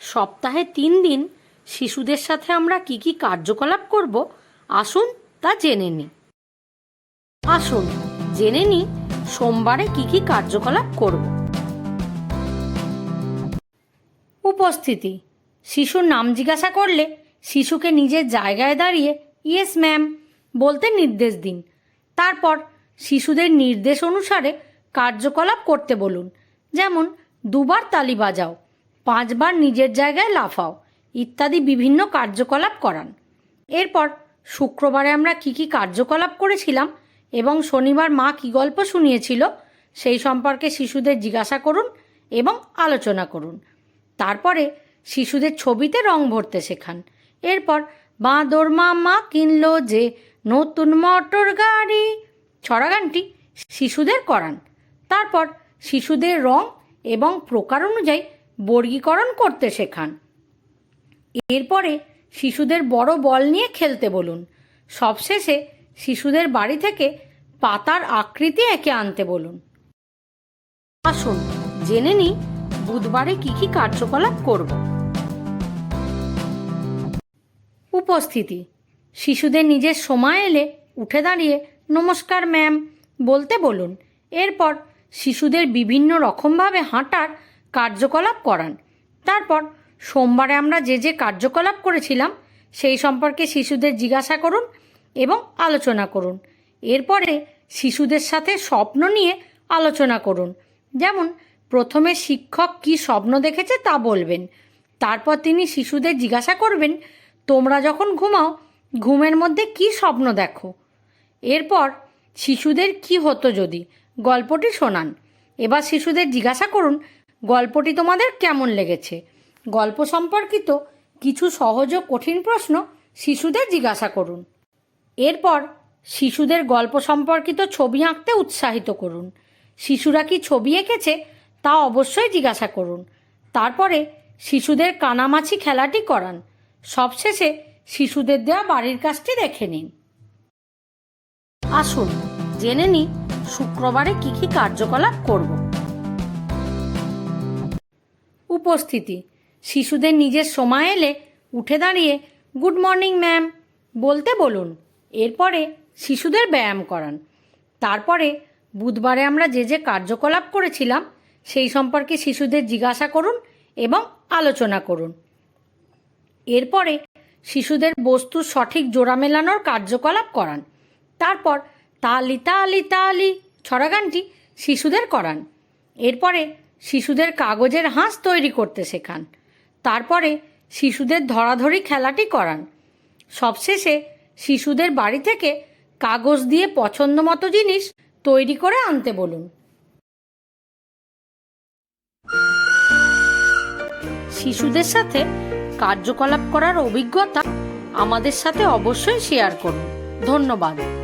সপ্তাহে তিন দিন শিশুদের সাথে আমরা কি কি কার্যকলাপ করব, আসুন তা জেনে নিই। আসুন, জেনে নিই সোমবারে কি কি কার্যকলাপ করব। উপস্থিতি, শিশুর নাম জিজ্ঞাসা করলে শিশুকে নিজের জায়গায় দাঁড়িয়ে, ইয়েস, ম্যাম, বলতে নির্দেশ দিন। তারপর শিশুদের নির্দেশ অনুসারে কার্যকলাপ করতে বলুন, যেমন, দুবার তালি বাজাও। পাঁচবার নিজের জায়গায় লাফাও। ইত্যাদি বিভিন্ন কার্যকলাপ করান। এরপর শুক্রবারে আমরা কি কি কার্যকলাপ করেছিলাম এবং শনিবার মা কী গল্প শুনিয়েছিল সেই সম্পর্কে শিশুদের জিজ্ঞাসা করুন এবং আলোচনা করুন। তারপরে শিশুদের ছবিতে রং ভরতে শেখান। এরপর বাঁদর মামা কিনলো যে নতুন মোটর গাড়ি। ছড়া গানটি শিশুদের করান। তারপর শিশুদের রং এবং প্রকার অনুযায়ী বর্গীকরণ করতে শেখান। এরপরে শিশুদের বড় বল নিয়ে খেলতে বলুন। সবশেষে শিশুদের বাড়ি থেকে পাতার আকৃতি এঁকে আনতে বলুন। আসুন, জেনে নিই বুধবারে কি কি কার্যকলাপ করব। উপস্থিতি, শিশুদের নিজের সময় এলে উঠে দাঁড়িয়ে, নমস্কার ম্যাম, বলতে বলুন। এরপর শিশুদের বিভিন্ন রকমভাবে হাঁটার কার্যকলাপ করান। তারপর সোমবারে আমরা যে যে কার্যকলাপ করেছিলাম, সেই সম্পর্কে শিশুদের জিজ্ঞাসা করুন এবং আলোচনা করুন। এরপরে শিশুদের সাথে স্বপ্ন নিয়ে আলোচনা করুন। যেমন, প্রথমে শিক্ষক কি স্বপ্ন দেখেছে তা বলবেন। তারপর তিনি শিশুদের জিজ্ঞাসা করবেন, তোমরা যখন ঘুমাও, ঘুমের মধ্যে কি স্বপ্ন দেখো? এরপর, শিশুদের কি হতো যদি? গল্পটি শোনান। এবার শিশুদের জিজ্ঞাসা করুন গল্পটি তোমাদের কেমন লেগেছে? গল্প সম্পর্কিত কিছু সহজ ও কঠিন প্রশ্ন শিশুদের জিজ্ঞাসা করুন। এরপর শিশুদের গল্প সম্পর্কিত ছবি আঁকতে উৎসাহিত করুন। শিশুরা কি ছবি এঁকেছে তা অবশ্যই জিজ্ঞাসা করুন। তারপরে শিশুদের কানামাছি খেলাটি করান। সবশেষে শিশুদের দেওয়া বাড়ির কাজটি দেখে নিন। আসুন, জেনে নিই শুক্রবারে কি কি কার্যকলাপ করব। উপস্থিতি। শিশুদের নিজের সময় এলে উঠে দাঁড়িয়ে, গুড মর্নিং, ম্যাম বলতে বলুন। এরপরে শিশুদের ব্যায়াম করান। তারপরে বুধবারে আমরা যে যে কার্যকলাপ করেছিলাম, সেই সম্পর্কে শিশুদের জিজ্ঞাসা করুন এবং আলোচনা করুন। এরপরে শিশুদের বস্তুর সঠিক জোড়া মেলানোর কার্যকলাপ করান। তারপর তালি তালি তালি ছড়া গানটি শিশুদের করান। এরপরে শিশুদের কাগজের হাঁস তৈরি করতে শেখান। তারপরে শিশুদের ধরাধরি খেলাটি করান। সবশেষে শিশুদের বাড়ি থেকে কাগজ দিয়ে পছন্দ মতো জিনিস তৈরি করে আনতে বলুন। শিশুদের সাথে কার্যকলাপ করার অভিজ্ঞতা আমাদের সাথে অবশ্যই শেয়ার করুন। ধন্যবাদ।